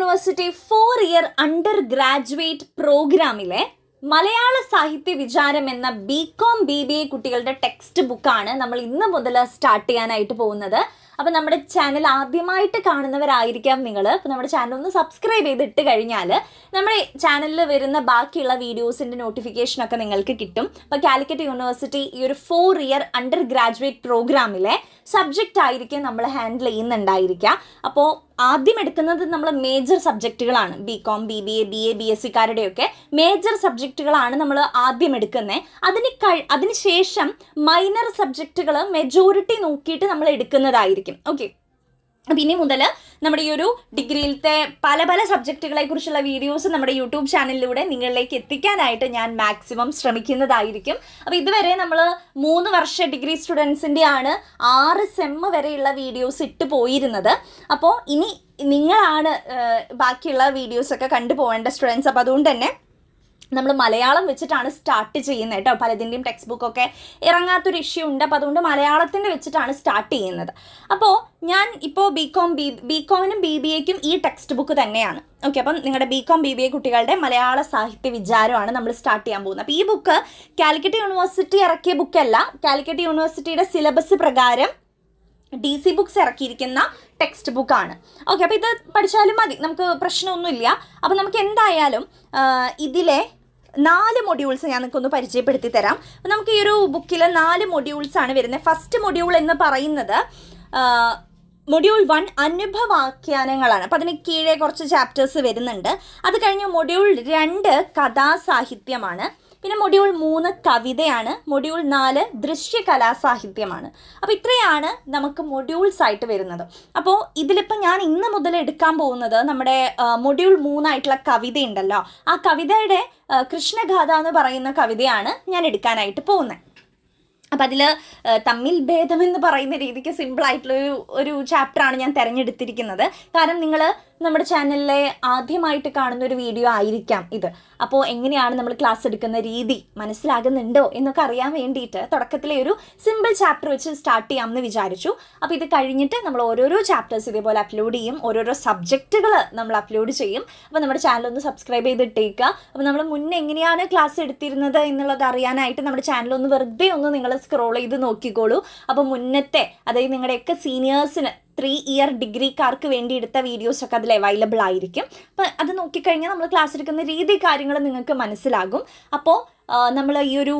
University four year under graduate പ്രോഗ്രാമിലെ മലയാള സാഹിത്യ വിചാരം എന്ന B com B B A കുട്ടികളുടെ ടെക്സ്റ്റ് ബുക്കാണ് നമ്മൾ ഇന്ന് മുതൽ സ്റ്റാർട്ട് ചെയ്യാനായിട്ട് പോകുന്നത്. അപ്പോൾ നമ്മുടെ ചാനൽ ആദ്യമായിട്ട് കാണുന്നവരായിരിക്കാം നിങ്ങൾ. അപ്പോൾ നമ്മുടെ ചാനൽ ഒന്ന് സബ്സ്ക്രൈബ് ചെയ്തിട്ട് കഴിഞ്ഞാൽ നമ്മുടെ ചാനലിൽ വരുന്ന ബാക്കിയുള്ള വീഡിയോസിന്റെ നോട്ടിഫിക്കേഷനൊക്കെ നിങ്ങൾക്ക് കിട്ടും. അപ്പോൾ കാലിക്കറ്റ് യൂണിവേഴ്സിറ്റി ഈ ഒരു ഫോർ ഇയർ അണ്ടർ ഗ്രാജുവേറ്റ് പ്രോഗ്രാമിലെ സബ്ജക്റ്റ് ആയിരിക്കും നമ്മൾ ഹാൻഡിൽ ചെയ്യുന്നുണ്ടായിരിക്കുക. അപ്പോൾ ആദ്യം എടുക്കുന്നത് നമ്മൾ major സബ്ജക്റ്റുകളാണ് B com B B A B A B S സിക്കാരുടെയൊക്കെ major സബ്ജക്റ്റുകളാണ് നമ്മൾ ആദ്യം എടുക്കുന്നത് അതിന് കഴി അതിനുശേഷം മൈനർ സബ്ജക്റ്റുകൾ മെജോറിറ്റി നോക്കിയിട്ട് നമ്മൾ എടുക്കുന്നതായിരിക്കും. ഓക്കെ അപ്പം ഇനി മുതൽ നമ്മുടെ ഈ ഒരു ഡിഗ്രിയിലത്തെ പല പല സബ്ജക്റ്റുകളെ കുറിച്ചുള്ള വീഡിയോസ് നമ്മുടെ യൂട്യൂബ് ചാനലിലൂടെ നിങ്ങളിലേക്ക് എത്തിക്കാനായിട്ട് ഞാൻ മാക്സിമം ശ്രമിക്കുന്നതായിരിക്കും. അപ്പോൾ ഇതുവരെ നമ്മൾ മൂന്ന് വർഷ ഡിഗ്രി സ്റ്റുഡൻസിന്റെ ആണ് ആറ് സെമ്മ് വരെയുള്ള വീഡിയോസ് ഇട്ട് പോയിരുന്നത്. അപ്പോൾ ഇനി നിങ്ങളാണ് ബാക്കിയുള്ള വീഡിയോസൊക്കെ കണ്ടുപോകേണ്ട സ്റ്റുഡൻസ്. അപ്പോൾ അതുകൊണ്ട് തന്നെ നമ്മൾ മലയാളം വെച്ചിട്ടാണ് സ്റ്റാർട്ട് ചെയ്യുന്നത് കേട്ടോ. പലതിന്റെയും ടെക്സ്റ്റ് ബുക്കൊക്കെ ഇറങ്ങാത്തൊരു ഇഷ്യൂ ഉണ്ട്. അപ്പോൾ അതുകൊണ്ട് മലയാളത്തിന്റെ വെച്ചിട്ടാണ് സ്റ്റാർട്ട് ചെയ്യുന്നത്. അപ്പോൾ ഞാൻ ഇപ്പോൾ ബി കോം ബി ബി കോമിനും ബി ബി എക്കും ഈ ടെക്സ്റ്റ് ബുക്ക് തന്നെയാണ്. ഓക്കെ അപ്പം നിങ്ങളുടെ B com B B A കുട്ടികളുടെ മലയാള സാഹിത്യ വിചാരമാണ് നമ്മൾ സ്റ്റാർട്ട് ചെയ്യാൻ പോകുന്നത്. അപ്പോൾ ഈ ബുക്ക് കാലിക്കറ്റ് യൂണിവേഴ്സിറ്റി ഇറക്കിയ ബുക്കല്ല കാലിക്കറ്റ് യൂണിവേഴ്സിറ്റിയുടെ സിലബസ് പ്രകാരം ഡി സി ബുക്സ് ഇറക്കിയിരിക്കുന്ന ടെക്സ്റ്റ് ബുക്കാണ് ഓക്കെ അപ്പോൾ ഇത് പഠിച്ചാലും മതി. നമുക്ക് പ്രശ്നമൊന്നുമില്ല. അപ്പോൾ നമുക്ക് എന്തായാലും ഇതിലെ നാല് മൊഡ്യൂൾസ് ഞാൻ നിങ്ങൾക്കൊന്ന് പരിചയപ്പെടുത്തി തരാം. നമുക്ക് ഈ ഒരു ബുക്കിൽ നാല് മൊഡ്യൂൾസ് ആണ് വരുന്നത്. ഫസ്റ്റ് മൊഡ്യൂൾ എന്ന് പറയുന്നത് മൊഡ്യൂൾ വൺ അനുഭവാഖ്യാനങ്ങളാണ്. അപ്പം അതിന് കീഴെ കുറച്ച് ചാപ്റ്റേഴ്സ് വരുന്നുണ്ട്. അത് കഴിഞ്ഞ് മൊഡ്യൂൾ രണ്ട് കഥാസാഹിത്യമാണ്. പിന്നെ മൊഡ്യൂൾ മൂന്ന് കവിതയാണ്. മൊഡ്യൂൾ നാല് ദൃശ്യകലാസാഹിത്യമാണ്. അപ്പോൾ ഇത്രയാണ് നമുക്ക് മൊഡ്യൂൾസ് ആയിട്ട് വരുന്നത്. അപ്പോൾ ഇതിലിപ്പോൾ ഞാൻ ഇന്ന് മുതൽ എടുക്കാൻ പോകുന്നത് നമ്മുടെ മൊഡ്യൂൾ മൂന്നായിട്ടുള്ള കവിത ഉണ്ടല്ലോ ആ കവിതയുടെ കൃഷ്ണഗാഥ എന്ന് പറയുന്ന കവിതയാണ് ഞാൻ എടുക്കാനായിട്ട് പോകുന്നത് അപ്പം അതിൽ തമ്മിൽ ഭേദമെന്ന് പറയുന്ന രീതിക്ക് സിമ്പിൾ ആയിട്ടുള്ള ഒരു ഒരു ചാപ്റ്ററാണ് ഞാൻ തിരഞ്ഞെടുത്തിരിക്കുന്നത്. കാരണം നിങ്ങൾ നമ്മുടെ ചാനലിലെ ആദ്യമായിട്ട് കാണുന്ന ഒരു വീഡിയോ ആയിരിക്കാം ഇത്. അപ്പോൾ എങ്ങനെയാണ് നമ്മൾ ക്ലാസ് എടുക്കുന്ന രീതി മനസ്സിലാകുന്നുണ്ടോ എന്നൊക്കെ അറിയാൻ വേണ്ടിയിട്ട് തുടക്കത്തിലെ ഒരു സിമ്പിൾ ചാപ്റ്റർ വെച്ച് സ്റ്റാർട്ട് ചെയ്യാം എന്ന് വിചാരിച്ചു. അപ്പോൾ ഇത് കഴിഞ്ഞിട്ട് നമ്മൾ ഓരോരോ ചാപ്റ്റേഴ്സ് ഇതേപോലെ അപ്ലോഡ് ചെയ്യും. ഓരോരോ സബ്ജക്റ്റുകൾ നമ്മൾ അപ്ലോഡ് ചെയ്യും. അപ്പോൾ നമ്മുടെ ചാനൽ ഒന്ന് സബ്സ്ക്രൈബ് ചെയ്തിട്ടേക്കുക അപ്പോൾ നമ്മൾ മുന്നേ എങ്ങനെയാണ് ക്ലാസ് എടുത്തിരുന്നത് എന്നുള്ളത് അറിയാനായിട്ട് നമ്മുടെ ചാനൽ ഒന്ന് വെറുതെ ഒന്ന് നിങ്ങൾ സ്ക്രോൾ ചെയ്ത് നോക്കിക്കോളൂ. അപ്പോൾ മുന്നത്തെ അതായത് നിങ്ങളുടെയൊക്കെ സീനിയേഴ്സിന് ത്രീ ഇയർ ഡിഗ്രിക്കാർക്ക് വേണ്ടി എടുത്ത വീഡിയോസൊക്കെ അതിൽ അവൈലബിൾ ആയിരിക്കും. അപ്പോൾ അത് നോക്കിക്കഴിഞ്ഞാൽ നമ്മൾ ക്ലാസ് എടുക്കുന്ന രീതി കാര്യങ്ങൾ നിങ്ങൾക്ക് മനസ്സിലാകും. അപ്പോൾ നമ്മൾ ഈ ഒരു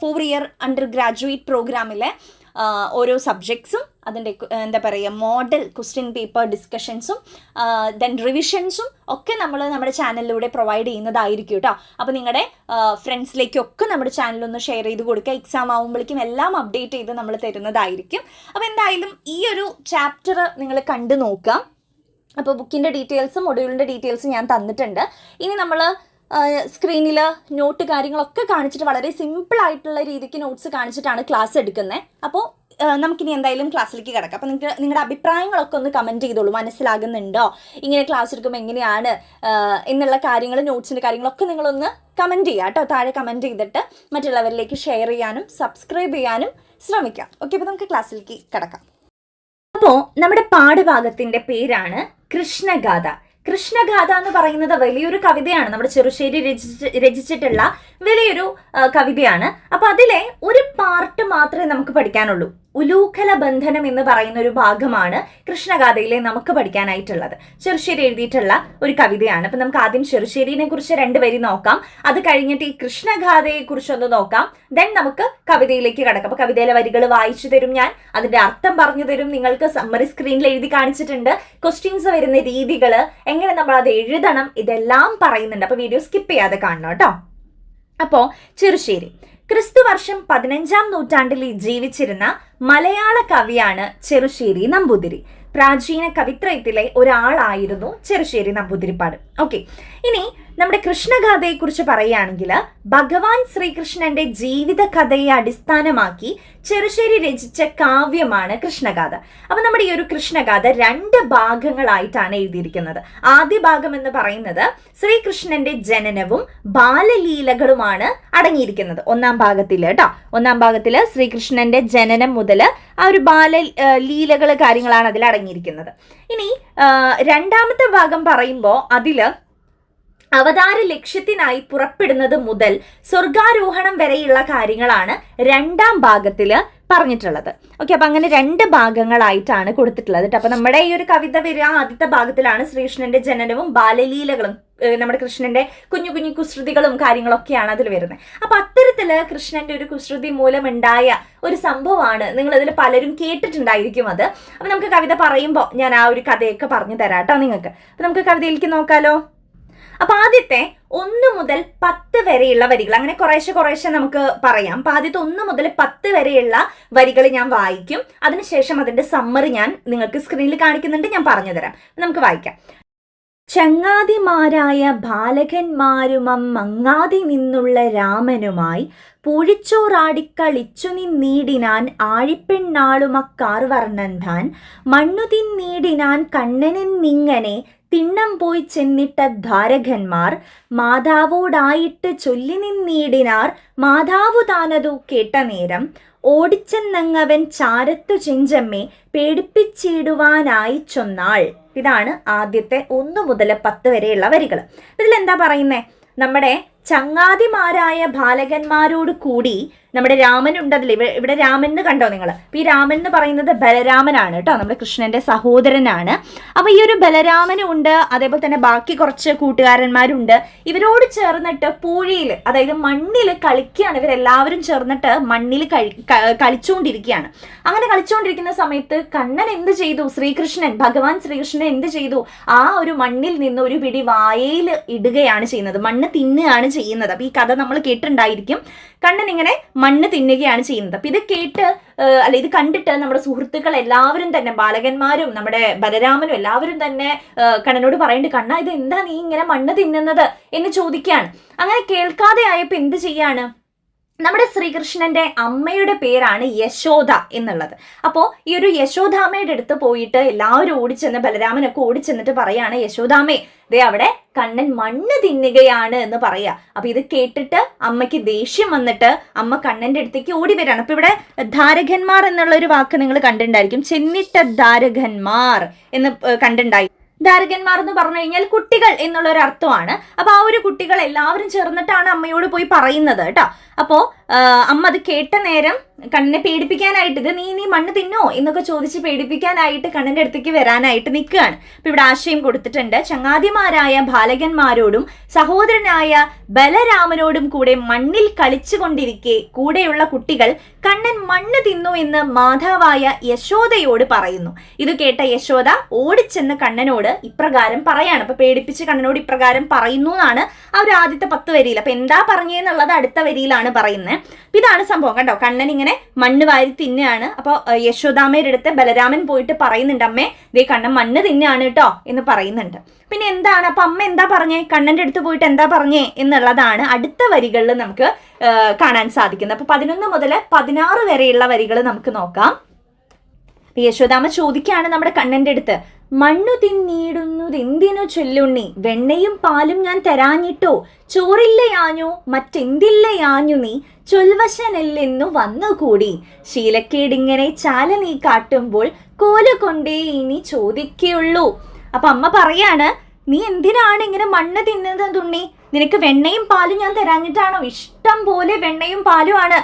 ഫോർ ഇയർ അണ്ടർ ഗ്രാജുവേറ്റ് പ്രോഗ്രാമിലെ ഓരോ സബ്ജക്ട്സും അതിന്റെ എന്താ പറയുക മോഡൽ ക്വസ്റ്റ്യൻ പേപ്പർ ഡിസ്കഷൻസും ദെൻ റിവിഷൻസും ഒക്കെ നമ്മൾ നമ്മുടെ ചാനലിലൂടെ പ്രൊവൈഡ് ചെയ്യുന്നതായിരിക്കും കേട്ടോ അപ്പോൾ നിങ്ങളുടെ ഫ്രണ്ട്സിലേക്കൊക്കെ നമ്മുടെ ചാനലൊന്ന് ഷെയർ ചെയ്ത് കൊടുക്കുക എക്സാം ആകുമ്പോഴേക്കും എല്ലാം അപ്ഡേറ്റ് ചെയ്ത് നമ്മൾ തരുന്നതായിരിക്കും. അപ്പോൾ എന്തായാലും ഈ ഒരു ചാപ്റ്റർ നിങ്ങൾ കണ്ടു നോക്കാം. അപ്പോൾ ബുക്കിന്റെ ഡീറ്റെയിൽസും മൊഡ്യൂളിന്റെ ഡീറ്റെയിൽസും ഞാൻ തന്നിട്ടുണ്ട്. ഇനി നമ്മൾ സ്ക്രീനിൽ നോട്ട് കാര്യങ്ങളൊക്കെ കാണിച്ചിട്ട് വളരെ സിമ്പിൾ ആയിട്ടുള്ള രീതിക്ക് നോട്ട്സ് കാണിച്ചിട്ടാണ് ക്ലാസ് എടുക്കുന്നത് അപ്പോൾ നമുക്കിനി എന്തായാലും ക്ലാസ്സിലേക്ക് കിടക്കാം. അപ്പോൾ നിങ്ങൾക്ക് നിങ്ങളുടെ അഭിപ്രായങ്ങളൊക്കെ ഒന്ന് കമന്റ് ചെയ്തോളൂ. മനസ്സിലാകുന്നുണ്ടോ? ഇങ്ങനെ ക്ലാസ് എടുക്കുമ്പോൾ എങ്ങനെയാണ് എന്നുള്ള കാര്യങ്ങൾ നോട്ട്സിന്റെ കാര്യങ്ങളൊക്കെ നിങ്ങളൊന്ന് കമന്റ് ചെയ്യുക കേട്ടോ. താഴെ കമന്റ് ചെയ്തിട്ട് മറ്റുള്ളവരിലേക്ക് ഷെയർ ചെയ്യാനും സബ്സ്ക്രൈബ് ചെയ്യാനും ശ്രമിക്കാം. ഓക്കെ അപ്പോൾ നമുക്ക് ക്ലാസ്സിലേക്ക് കിടക്കാം. അപ്പോൾ നമ്മുടെ പാഠഭാഗത്തിന്റെ പേരാണ് കൃഷ്ണഗാഥ. കൃഷ്ണഗാഥ എന്ന് പറയുന്നത് വലിയൊരു കവിതയാണ്. നമ്മുടെ ചെറുശ്ശേരി രചിച്ച് രചിച്ചിട്ടുള്ള വലിയൊരു കവിതയാണ്. അപ്പൊ അതിലെ ഒരു പാർട്ട് മാത്രമേ നമുക്ക് പഠിക്കാനുള്ളൂ. ഉലൂഖല ബന്ധനം എന്ന് പറയുന്ന ഒരു ഭാഗമാണ് കൃഷ്ണഗാഥയിലെ നമുക്ക് പഠിക്കാനായിട്ടുള്ളത്. ചെറുശ്ശേരി എഴുതിയിട്ടുള്ള ഒരു കവിതയാണ്. അപ്പൊ നമുക്ക് ആദ്യം ചെറുശ്ശേരിനെ കുറിച്ച് രണ്ട് വരി നോക്കാം. അത് കഴിഞ്ഞിട്ട് ഈ കൃഷ്ണഗാഥയെ കുറിച്ചൊന്ന് നോക്കാം. ദെൻ നമുക്ക് കവിതയിലേക്ക് കടക്കാം. അപ്പൊ കവിതയിലെ വരികൾ വായിച്ചു തരും ഞാൻ. അതിന്റെ അർത്ഥം പറഞ്ഞു തരും. നിങ്ങൾക്ക് സമ്മറി സ്ക്രീനിൽ എഴുതി കാണിച്ചിട്ടുണ്ട്. ക്വസ്റ്റ്യൻസ് വരുന്ന രീതികൾ എങ്ങനെ നമ്മൾ അത് എഴുതണം ഇതെല്ലാം പറയുന്നുണ്ട്. അപ്പൊ വീഡിയോ സ്കിപ്പ് ചെയ്യാതെ കാണണം കേട്ടോ. അപ്പോ ചെറുശ്ശേരി. ക്രിസ്തു വർഷം പതിനഞ്ചാം നൂറ്റാണ്ടിൽ ജീവിച്ചിരുന്ന മലയാള കവിയാണ് ചെറുശ്ശേരി നമ്പൂതിരി. പ്രാചീന കവിത്രയത്തിലെ ഒരാളായിരുന്നു ചെറുശ്ശേരി നമ്പൂതിരിപ്പാട്. ഓക്കെ ഇനി നമ്മുടെ കൃഷ്ണഗാഥയെക്കുറിച്ച് പറയുകയാണെങ്കിൽ ഭഗവാൻ ശ്രീകൃഷ്ണന്റെ ജീവിത കഥയെ അടിസ്ഥാനമാക്കി ചെറുശ്ശേരി രചിച്ച കാവ്യമാണ് കൃഷ്ണഗാഥ. അപ്പൊ നമ്മുടെ ഈ ഒരു കൃഷ്ണഗാഥ രണ്ട് ഭാഗങ്ങളായിട്ടാണ് എഴുതിയിരിക്കുന്നത്. ആദ്യ ഭാഗം എന്ന് പറയുന്നത് ശ്രീകൃഷ്ണന്റെ ജനനവും ബാലലീലകളുമാണ് അടങ്ങിയിരിക്കുന്നത്. ഒന്നാം ഭാഗത്തിൽ കേട്ടോ. ഒന്നാം ഭാഗത്തിൽ ശ്രീകൃഷ്ണന്റെ ജനനം മുതൽ ആ ഒരു ബാല ലീലകൾ കാര്യങ്ങളാണ് അതിൽ അടങ്ങിയിരിക്കുന്നത്. ഇനി രണ്ടാമത്തെ ഭാഗം പറയുമ്പോൾ അതിൽ അവതാര ലക്ഷ്യത്തിനായി പുറപ്പെടുന്നത് മുതൽ സ്വർഗാരോഹണം വരെയുള്ള കാര്യങ്ങളാണ് രണ്ടാം ഭാഗത്തിൽ പറഞ്ഞിട്ടുള്ളത്. ഓക്കെ അപ്പൊ അങ്ങനെ രണ്ട് ഭാഗങ്ങളായിട്ടാണ് കൊടുത്തിട്ടുള്ളത് ട്ടോ. അപ്പൊ നമ്മുടെ ഈ ഒരു കവിത വരിക ആദ്യത്തെ ഭാഗത്തിലാണ് ശ്രീകൃഷ്ണന്റെ ജനനവും ബാലലീലകളും നമ്മുടെ കൃഷ്ണന്റെ കുഞ്ഞു കുഞ്ഞു കുസൃതികളും കാര്യങ്ങളൊക്കെയാണ് അതിൽ വരുന്നത്. അപ്പൊ അത്തരത്തിൽ കൃഷ്ണന്റെ ഒരു കുസൃതി മൂലം ഉണ്ടായ ഒരു സംഭവമാണ് നിങ്ങൾ ഇതിൽ പലരും കേട്ടിട്ടുണ്ടായിരിക്കും അത്. അപ്പൊ നമുക്ക് കവിത പറയുമ്പോൾ ഞാൻ ആ ഒരു കഥയൊക്കെ പറഞ്ഞു തരാം കേട്ടോ നിങ്ങൾക്ക്. അപ്പൊ നമുക്ക് കവിതയിലേക്ക് നോക്കാലോ. അപ്പൊ ആദ്യത്തെ ഒന്ന് മുതൽ പത്ത് വരെയുള്ള വരികൾ. അങ്ങനെ കുറേശ്ശെ കുറേശ്ശെ നമുക്ക് പറയാം. അപ്പൊ ആദ്യത്തെ ഒന്ന് മുതൽ പത്ത് വരെയുള്ള വരികൾ ഞാൻ വായിക്കും. അതിനുശേഷം അതിന്റെ സമ്മറി ഞാൻ നിങ്ങൾക്ക് സ്ക്രീനിൽ കാണിക്കുന്നുണ്ട്. ഞാൻ പറഞ്ഞു തരാം നമുക്ക് വായിക്കാം. ചങ്ങാതിമാരായ ബാലകന്മാരുമം മങ്ങാതി നിന്നുള്ള രാമനുമായി പൂഴിച്ചോറാടിക്കളിച്ചു നിന്നീടിനാൻ ആഴിപ്പെണ്ണാളുമക്കാർ വർണന്താൻ മണ്ണു തിന്നീടിനാൻ കണ്ണനെന്നിങ്ങനെ തിണ്ണം പോയി ചെന്നിട്ട ധാരകന്മാർ മാതാവോടായിട്ട് ചൊല്ലി നിന്നീടിനാർ മാതാവു താനതു കേട്ട നേരം ഓടിച്ചെന്നങ്ങവൻ ചാരത്തു ചെഞ്ചമ്മെ പേടിപ്പിച്ചിടുവാനായി ചൊന്നാൾ. ഇതാണ് ആദ്യത്തെ ഒന്ന് മുതൽ പത്ത് വരെയുള്ള വരികൾ. ഇതിലെന്താ പറയുന്നേ? നമ്മുടെ ചങ്ങാതിമാരായ ബാലകന്മാരോട് കൂടി നമ്മുടെ രാമൻ ഉണ്ട് അതിൽ ഇവിടെ രാമൻ എന്ന് കണ്ടോ നിങ്ങൾ ഈ രാമൻ എന്ന് പറയുന്നത് ബലരാമനാണ് കേട്ടോ നമ്മുടെ കൃഷ്ണന്റെ സഹോദരനാണ്. അപ്പൊ ഈ ഒരു ബലരാമനും ഉണ്ട് അതേപോലെ തന്നെ ബാക്കി കുറച്ച് കൂട്ടുകാരന്മാരുണ്ട്. ഇവരോട് ചേർന്നിട്ട് പൂഴിയിൽ അതായത് മണ്ണിൽ കളിക്കുകയാണ്. ഇവരെല്ലാവരും ചേർന്നിട്ട് മണ്ണിൽ കളിച്ചുകൊണ്ടിരിക്കുകയാണ് അങ്ങനെ കളിച്ചുകൊണ്ടിരിക്കുന്ന സമയത്ത് കണ്ണൻ എന്ത് ചെയ്തു? ശ്രീകൃഷ്ണൻ ഭഗവാൻ ശ്രീകൃഷ്ണൻ എന്ത് ചെയ്തു? ആ ഒരു മണ്ണിൽ നിന്ന് ഒരു പിടി വായയിൽ ഇടുകയാണ് ചെയ്യുന്നത്. മണ്ണ് തിന്നുകയാണ് ചെയ്യുന്നത്. അപ്പൊ ഈ കഥ നമ്മൾ കേട്ടിട്ടുണ്ടായിരിക്കും. കണ്ണൻ ഇങ്ങനെ മണ്ണ് തിന്നുകയാണ് ചെയ്യുന്നത്. അപ്പൊ ഇത് കേട്ട് അല്ല ഇത് കണ്ടിട്ട് നമ്മുടെ സുഹൃത്തുക്കൾ എല്ലാവരും തന്നെ ബാലകന്മാരും നമ്മുടെ ബലരാമനും എല്ലാവരും തന്നെ കണ്ണനോട് പറയുന്നുണ്ട് കണ്ണ ഇത് എന്താ നീ ഇങ്ങനെ മണ്ണ് തിന്നുന്നത്? എന്ന് ചോദിക്കുകയാണ്. അങ്ങനെ കേൾക്കാതെ ആയപ്പോ എന്ത് ചെയ്യാണ്? നമ്മുടെ ശ്രീകൃഷ്ണന്റെ അമ്മയുടെ പേരാണ് യശോദ എന്നുള്ളത്. അപ്പോൾ ഈ ഒരു യശോദാമ്മയുടെ അടുത്ത് പോയിട്ട് എല്ലാവരും ഓടിച്ചെന്ന് ബലരാമനൊക്കെ ഓടിച്ചെന്നിട്ട് പറയാണ് യശോദാമ്മേ ദേ അവിടെ കണ്ണൻ മണ്ണ് തിന്നുകയാണ് എന്ന് പറയാ. അപ്പൊ ഇത് കേട്ടിട്ട് അമ്മയ്ക്ക് ദേഷ്യം വന്നിട്ട് അമ്മ കണ്ണന്റെ അടുത്തേക്ക് ഓടി വരാണ്. അപ്പൊ ഇവിടെ ധാരകന്മാർ എന്നുള്ള ഒരു വാക്ക് നിങ്ങൾ കണ്ടിട്ടുണ്ടായിരിക്കും. ചെന്നിട്ട ധാരകന്മാർ എന്ന് കണ്ടിട്ടുണ്ടായി ധാരകന്മാർ എന്ന് പറഞ്ഞു കഴിഞ്ഞാൽ കുട്ടികൾ എന്നുള്ള ഒരു അർത്ഥമാണ് അപ്പൊ ആ ഒരു കുട്ടികൾ എല്ലാവരും ചേർന്നിട്ടാണ് അമ്മയോട് പോയി പറയുന്നത് കേട്ടോ. അപ്പോ ആ, അമ്മ അത് കേട്ട നേരം കണ്ണനെ പേടിപ്പിക്കാനായിട്ട് ഇത് നീ നീ മണ്ണ് തിന്നോ എന്നൊക്കെ ചോദിച്ച് പേടിപ്പിക്കാനായിട്ട് കണ്ണന്റെ അടുത്തേക്ക് വരാനായിട്ട് നിൽക്കുകയാണ്. അപ്പൊ ഇവിടെ ആശയം കൊടുത്തിട്ടുണ്ട്. ചങ്ങാതിമാരായ ബാലകന്മാരോടും സഹോദരനായ ബലരാമനോടും കൂടെ മണ്ണിൽ കളിച്ചുകൊണ്ടിരിക്കെ കൂടെയുള്ള കുട്ടികൾ കണ്ണൻ മണ്ണ് തിന്നു എന്ന് മാതാവായ യശോദയോട് പറയുന്നു. ഇത് കേട്ട യശോദ ഓടിച്ചെന്ന് കണ്ണനോട് ഇപ്രകാരം പറയാണ്. അപ്പൊ പേടിപ്പിച്ച് കണ്ണനോട് ഇപ്രകാരം പറയുന്നു എന്നാണ് ഒരു ആദ്യത്തെ പത്ത് വരിയിൽ. അപ്പൊ എന്താ പറഞ്ഞെന്നുള്ളത് അടുത്ത വരിയിലാണ് പറയുന്നത്. ഇതാണ് സംഭവം. കണ്ടോ? കണ്ണൻ ഇങ്ങനെ മണ്ണ് വാരി തിന്നെയാണ് അപ്പോൾ യശോദാമയുടെ അടുത്ത് ബലരാമൻ പോയിട്ട് പറയുന്നുണ്ട് അമ്മേ ദേ കണ്ണൻ മണ്ണ് തിന്നെയാണ് കേട്ടോ എന്ന് പറയുന്നുണ്ട്. പിന്നെ എന്താണ്? അപ്പൊ അമ്മ എന്താ പറഞ്ഞേ? കണ്ണന്റെ അടുത്ത് പോയിട്ട് എന്താ പറഞ്ഞേ എന്നുള്ളതാണ് അടുത്ത വരികളിൽ നമുക്ക് കാണാൻ സാധിക്കുന്നത്. അപ്പൊ പതിനൊന്ന് മുതൽ പതിനാറ് വരെയുള്ള വരികൾ നമുക്ക് നോക്കാം. യശോദാമ ചോദിക്കുകയാണ് നമ്മുടെ കണ്ണന്റെ അടുത്ത് മണ്ണു തിന്നീടുന്നതെന്തിനു ചൊല്ലുണ്ണി? വെണ്ണയും പാലും ഞാൻ തരാഞ്ഞിട്ടോ? ചോറില്ലയാഞ്ഞു മറ്റെന്തില്ലയാഞ്ഞു നീ? ചൊൽവശനല്ലെന്നു വന്നുകൂടി. ശീലക്കേടിങ്ങനെ ചാല നീ കാട്ടുമ്പോൾ കോല കൊണ്ടേ ഇനി ചോദിക്കുള്ളൂ അപ്പൊ അമ്മ പറയാണ് നീ എന്തിനാണ് ഇങ്ങനെ മണ്ണ് തിന്നുന്നത് തുണ്ണി? നിനക്ക് വെണ്ണയും പാലും ഞാൻ തരാഞ്ഞിട്ടാണോ? ഇഷ്ടം പോലെ വെണ്ണയും പാലുമാണ്.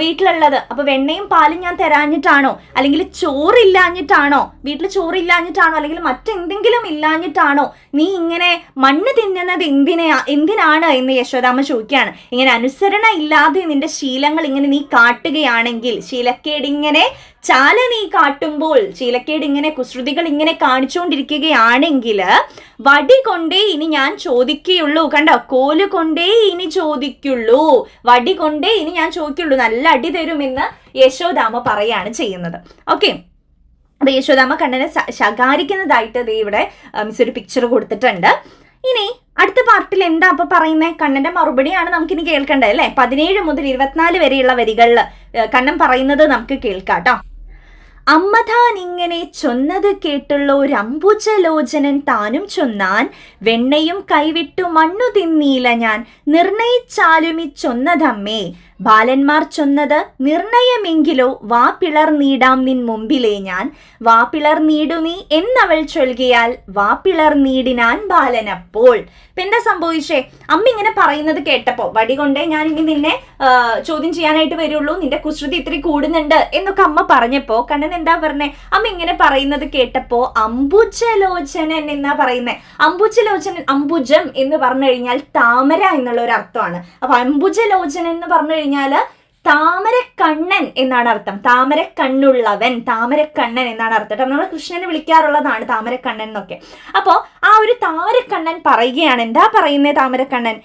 വീട്ടിലുള്ളത്. അപ്പൊ വെണ്ണയും പാലും ഞാൻ തരാഞ്ഞിട്ടാണോ? അല്ലെങ്കിൽ ചോറില്ലാഞ്ഞിട്ടാണോ? വീട്ടിൽ ചോറില്ലാഞ്ഞിട്ടാണോ? അല്ലെങ്കിൽ മറ്റെന്തെങ്കിലും ഇല്ലാഞ്ഞിട്ടാണോ? നീ ഇങ്ങനെ മണ്ണ് തിന്നുന്നത് എന്തിനാ എന്തിനാണ് എന്ന് യശോദാമ്മ ചോദിക്കുകയാണ്. ഇങ്ങനെ അനുസരണ ഇല്ലാതെ നിന്റെ ശീലങ്ങൾ ഇങ്ങനെ നീ കാട്ടുകയാണെങ്കിൽ ശീലക്കേടിങ്ങനെ ചാല നീ കാട്ടുമ്പോൾ ചീലക്കേട് ഇങ്ങനെ കുസൃതികൾ ഇങ്ങനെ കാണിച്ചുകൊണ്ടിരിക്കുകയാണെങ്കിൽ വടി കൊണ്ടേ ഇനി ഞാൻ ചോദിക്കുകയുള്ളൂ. കണ്ടോ? കോൽ കൊണ്ടേ ഇനി ചോദിക്കുള്ളൂ വടി കൊണ്ടേ ഇനി ഞാൻ ചോദിക്കുള്ളൂ നല്ല അടി തരുമെന്ന് യശോദാമ പറയാണ് ചെയ്യുന്നത്. ഓക്കെ. അപ്പൊ യശോദാമ കണ്ണനെ ശകാരിക്കുന്നതായിട്ട് ദേ ഇവിടെ മിസ് ഒരു പിക്ചർ കൊടുത്തിട്ടുണ്ട്. ഇനി അടുത്ത പാർട്ടിൽ എന്താ അപ്പൊ പറയുന്നത് കണ്ണന്റെ മറുപടിയാണ് നമുക്കിനി കേൾക്കേണ്ടത് അല്ലേ? പതിനേഴ് മുതൽ ഇരുപത്തിനാല് വരെയുള്ള വരികളിൽ കണ്ണൻ പറയുന്നത് നമുക്ക് കേൾക്കാം കേട്ടോ. അമ്മതാൻ ഇങ്ങനെ ചൊന്നത് കേട്ടുള്ള ഒരു അംബുജലോചനൻ താനും ചൊന്നാൻ വെണ്ണയും കൈവിട്ടു മണ്ണു തിന്നീല ഞാൻ നിർണയിച്ചാലും ഈ ചൊന്നതമ്മേ. ബാലന്മാർ ചൊന്നത് നിർണയമെങ്കിലോ വാ പിളർ നീടാം നിൻ മുമ്പിലേ ഞാൻ. വാ പിളർ നീടു നീ എന്നവൾ ചൊൽകിയാൽ വാ പിളർ നീടിനാൻ ബാലനപ്പോൾ. ഇപ്പൊ എന്താ സംഭവിച്ചേ? അമ്മ ഇങ്ങനെ പറയുന്നത് കേട്ടപ്പോ വടി കൊണ്ടേ ഞാൻ ഇനി നിന്നെ ചോദ്യം ചെയ്യാനായിട്ട് വരുള്ളൂ. നിന്റെ കുസൃതി ഇത്തിരി കൂടുന്നുണ്ട് എന്നൊക്കെ അമ്മ പറഞ്ഞപ്പോ കണ്ണൻ എന്താ പറഞ്ഞേ? അമ്മ ഇങ്ങനെ പറയുന്നത് കേട്ടപ്പോ അംബുജലോചനൻ എന്നാ പറയുന്നേ? അംബുജലോചനൻ അംബുജം എന്ന് പറഞ്ഞു കഴിഞ്ഞാൽ താമര എന്നുള്ള ഒരു അർത്ഥമാണ്. അപ്പൊ അംബുജലോചനൻ എന്ന് പറഞ്ഞു കഴിഞ്ഞാൽ താമരക്കണ്ണൻ എന്നാണ് അർത്ഥം. താമരക്കണ്ണുള്ളവൻ താമരക്കണ്ണൻ എന്നാണ് അർത്ഥം. നമ്മൾ കൃഷ്ണനെ വിളിക്കാറുള്ളതാണ് താമരക്കണ്ണൻ എന്നൊക്കെ. അപ്പോൾ ആ ഒരു താമരക്കണ്ണൻ പറയുകയാണ്. എന്താ പറയുന്നത് താമരക്കണ്ണൻ?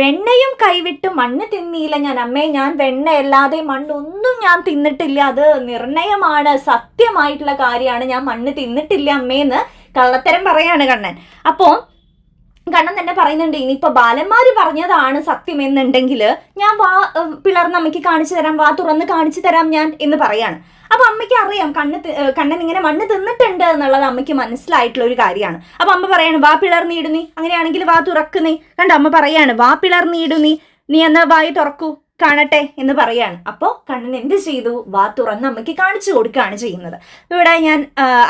വെണ്ണയും കൈവിട്ട് മണ്ണ് തിന്നിയില്ല ഞാൻ. അമ്മേ ഞാൻ വെണ്ണയല്ലാതെ മണ്ണൊന്നും ഞാൻ തിന്നിട്ടില്ല. അത് നിർണയമാണ് സത്യമായിട്ടുള്ള കാര്യമാണ്. ഞാൻ മണ്ണ് തിന്നിട്ടില്ല അമ്മേന്ന് കള്ളത്തരം പറയാണ് കണ്ണൻ. അപ്പോൾ കണ്ണൻ തന്നെ പറയുന്നുണ്ട് ഇനിയിപ്പോ ബാലന്മാര് പറഞ്ഞതാണ് സത്യം എന്നുണ്ടെങ്കിൽ ഞാൻ വാ പിളർന്ന് അമ്മയ്ക്ക് കാണിച്ചു തരാം വാ തുറന്ന് കാണിച്ചു തരാം ഞാൻ എന്ന് പറയാണ്. അപ്പൊ അമ്മയ്ക്ക് അറിയാം കണ്ണ് കണ്ണൻ ഇങ്ങനെ മണ്ണ് തിന്നിട്ടുണ്ട് എന്നുള്ളത് അമ്മയ്ക്ക് മനസ്സിലായിട്ടുള്ള ഒരു കാര്യമാണ്. അപ്പൊ അമ്മ പറയാണ് വാ പിളർന്നിടുന്നീ അങ്ങനെയാണെങ്കിൽ വാ തുറക്കുന്നേ കണ്ട അമ്മ പറയാണ് വാ പിളർന്നിടുന്നീ നീ എന്നാ വായി തുറക്കൂ? കാണട്ടെ എന്ന് പറയാണ്. അപ്പോൾ കണ്ണൻ എന്ത് ചെയ്തു? വാ തുറന്ന് അമ്മയ്ക്ക് കാണിച്ചു കൊടുക്കുകയാണ് ചെയ്യുന്നത്. ഇവിടെ ഞാൻ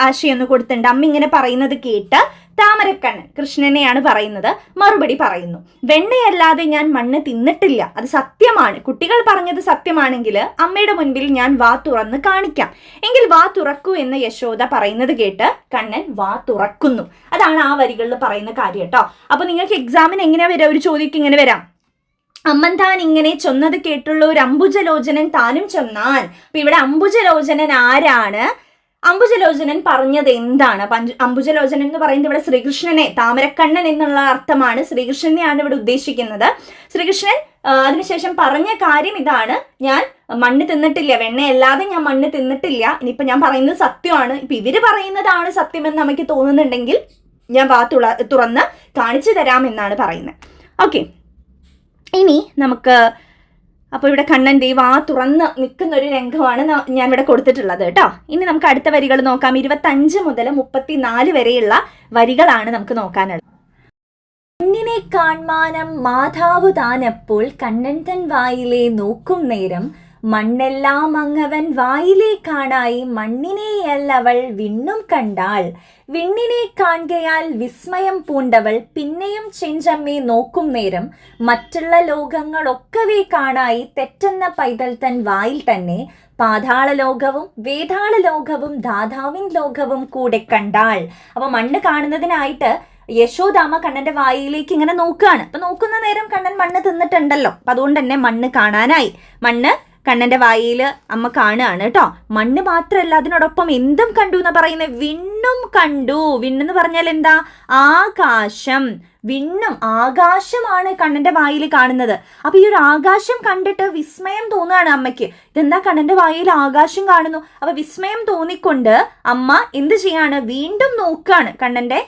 ആശയൊന്ന് കൊടുത്തിട്ടുണ്ട്. അമ്മ ഇങ്ങനെ പറയുന്നത് കേട്ട് താമരക്കണ്ണൻ കൃഷ്ണനെയാണ് പറയുന്നത്. മറുപടി പറയുന്നു. വെണ്ണയല്ലാതെ ഞാൻ മണ്ണ് തിന്നിട്ടില്ല. അത് സത്യമാണ്. കുട്ടികൾ പറഞ്ഞത് സത്യമാണെങ്കിൽ അമ്മയുടെ മുൻപിൽ ഞാൻ വാ തുറന്ന് കാണിക്കാം. എങ്കിൽ വാ തുറക്കൂ എന്ന് യശോദ പറയുന്നത് കേട്ട് കണ്ണൻ വാ തുറക്കുന്നു. അതാണ് ആ വരികളിൽ പറയുന്ന കാര്യം കേട്ടോ. അപ്പൊ നിങ്ങൾക്ക് എക്സാമിന് എങ്ങനെ വരാം ഒരു ചോദ്യക്ക് ഇങ്ങനെ വരാം. അമ്മൻ താൻ ഇങ്ങനെ ചൊന്നത് കേട്ടുള്ള ഒരു അംബുജലോചനൻ താനും ചൊന്നാൻ അപ്പൊ ഇവിടെ അംബുജലോചനൻ ആരാണ്? അംബുജലോചനൻ പറഞ്ഞത് എന്താണ്? അപ്പൊ അംബുജലോചനൻ എന്ന് പറയുന്നത് ഇവിടെ ശ്രീകൃഷ്ണനെ താമരക്കണ്ണൻ എന്നുള്ള അർത്ഥമാണ് ശ്രീകൃഷ്ണനെയാണ് ഇവിടെ ഉദ്ദേശിക്കുന്നത്. ശ്രീകൃഷ്ണൻ അതിനുശേഷം പറഞ്ഞ കാര്യം ഇതാണ്. ഞാൻ മണ്ണ് തിന്നിട്ടില്ല വെണ്ണയല്ലാതെ ഞാൻ മണ്ണ് തിന്നിട്ടില്ല. ഇനിയിപ്പൊ ഞാൻ പറയുന്നത് സത്യമാണ്. ഇപ്പൊ ഇവർ പറയുന്നതാണ് സത്യമെന്ന് നമുക്ക് തോന്നുന്നുണ്ടെങ്കിൽ ഞാൻ വാ തുറന്ന് കാണിച്ചു തരാമെന്നാണ് പറയുന്നത്. ഓക്കെ. ഇനി നമുക്ക് അപ്പോൾ ഇവിടെ കണ്ണൻ ദൈവം ആ തുറന്ന് നിൽക്കുന്ന ഒരു രംഗമാണ് ഞാൻ ഇവിടെ കൊടുത്തിട്ടുള്ളത് കേട്ടോ. ഇനി നമുക്ക് അടുത്ത വരികൾ നോക്കാം. ഇരുപത്തഞ്ച് മുതൽ മുപ്പത്തിനാല് വരെയുള്ള വരികളാണ് നമുക്ക് നോക്കാനുള്ളത്. കണ്ണിനെ കാൺമാനം മാതാവ് താനപ്പോൾ കണ്ണൻ തൻ വായിലെ നോക്കും നേരം മണ്ണെല്ലാം അങ്ങവൻ വായിലേക്കാണായി കാണായി മണ്ണിനെയല്ലവൾ വിണ്ണും കണ്ടാൾ. വിണ്ണിനെ കാണുകയാൽ വിസ്മയം പൂണ്ടവൾ പിന്നെയും ചെഞ്ചമ്മെ നോക്കും നേരം. മറ്റുള്ള ലോകങ്ങളൊക്കവേ കാണായി തെറ്റെന്ന പൈതൽ തൻ വായിൽ തന്നെ. പാതാള ലോകവും വേതാള ലോകവും ദാതാവിൻ ലോകവും കൂടെ കണ്ടാൾ. അപ്പൊ മണ്ണ് കാണുന്നതിനായിട്ട് യശോദാമ കണ്ണന്റെ വായിലേക്ക് ഇങ്ങനെ നോക്കുകയാണ് അപ്പൊ നോക്കുന്ന നേരം കണ്ണൻ മണ്ണ് തിന്നിട്ടുണ്ടല്ലോ. അപ്പൊ അതുകൊണ്ട് തന്നെ മണ്ണ് കാണാനായി. മണ്ണ് കണ്ണന്റെ വായിൽ അമ്മ കാണുകയാണ് കേട്ടോ. മണ്ണ് മാത്രമല്ല അതിനോടൊപ്പം എന്തും കണ്ടു എന്ന് പറയുന്ന. പറയുന്നത് വിണ്ണും കണ്ടു. വിണ്ണെന്ന് പറഞ്ഞാൽ എന്താ? ആകാശം. വിണ്ണും ആകാശമാണ് കണ്ണന്റെ വായിൽ കാണുന്നത്. അപ്പൊ ഈ ഒരു ആകാശം കണ്ടിട്ട് വിസ്മയം തോന്നുകയാണ് അമ്മയ്ക്ക്. ഇതെന്താ കണ്ണന്റെ വായിൽ ആകാശം കാണുന്നു? അപ്പൊ വിസ്മയം തോന്നിക്കൊണ്ട് അമ്മ എന്ത് ചെയ്യാണ്? വീണ്ടും നോക്കുകയാണ് കണ്ണന്റെ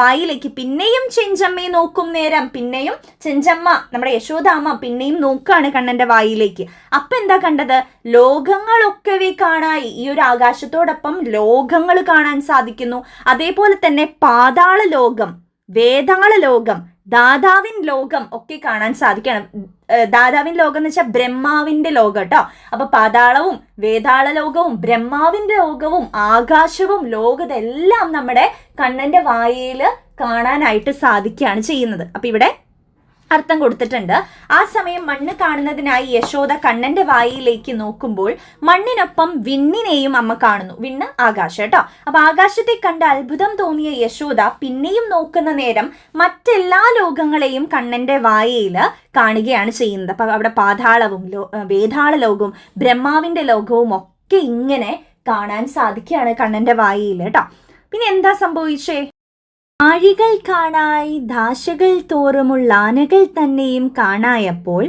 വായിലേക്ക്. പിന്നെയും ചെഞ്ചമ്മയെ നോക്കും നേരം. പിന്നെയും ചെഞ്ചമ്മ നമ്മുടെ യശോദാമ്മ പിന്നെയും നോക്കുകയാണ് കണ്ണന്റെ വായിലേക്ക്. അപ്പൊ എന്താ കണ്ടത്? ലോകങ്ങളൊക്കവേ കാണായി. ഈ ഒരു ആകാശത്തോടൊപ്പം ലോകങ്ങൾ കാണാൻ സാധിക്കുന്നു അതേപോലെ തന്നെ പാതാള ലോകം വേതാള ലോകം ദാതാവിൻ ലോകം ഒക്കെ കാണാൻ സാധിക്കണം. ദാതാവിൻ ലോകം എന്ന് വെച്ചാൽ ബ്രഹ്മാവിന്റെ ലോകം കേട്ടോ അപ്പൊ പാതാളവും വേതാള ലോകവും ബ്രഹ്മാവിന്റെ ലോകവും ആകാശവും ലോകതെല്ലാം നമ്മുടെ കണ്ണന്റെ വായയിൽ കാണാനായിട്ട് സാധിക്കുകയാണ് ചെയ്യുന്നത്. അപ്പൊ ഇവിടെ അർത്ഥം കൊടുത്തിട്ടുണ്ട്. ആ സമയം മണ്ണ് കാണുന്നതിനായി യശോദ കണ്ണന്റെ വായിലേക്ക് നോക്കുമ്പോൾ മണ്ണിനൊപ്പം വിണ്ണിനെയും അമ്മ കാണുന്നു. വിണ്ണ് ആകാശം കേട്ടോ. അപ്പൊ ആകാശത്തെ കണ്ട് അത്ഭുതം തോന്നിയ യശോദ പിന്നെയും നോക്കുന്ന നേരം മറ്റെല്ലാ ലോകങ്ങളെയും കണ്ണന്റെ വായയിൽ കാണുകയാണ് ചെയ്യുന്നത്. അപ്പൊ അവിടെ പാതാളവും ലോ വേതാള ലോകവും ബ്രഹ്മാവിന്റെ ലോകവും ഒക്കെ ഇങ്ങനെ കാണാൻ സാധിക്കുകയാണ് കണ്ണന്റെ വായയിൽ കേട്ടോ. പിന്നെ എന്താ സംഭവിച്ചേ? ആഴികൾ കാണായി ധാശകൾ തോറുമുള്ള ആനകൾ തന്നെയും കാണായപ്പോൾ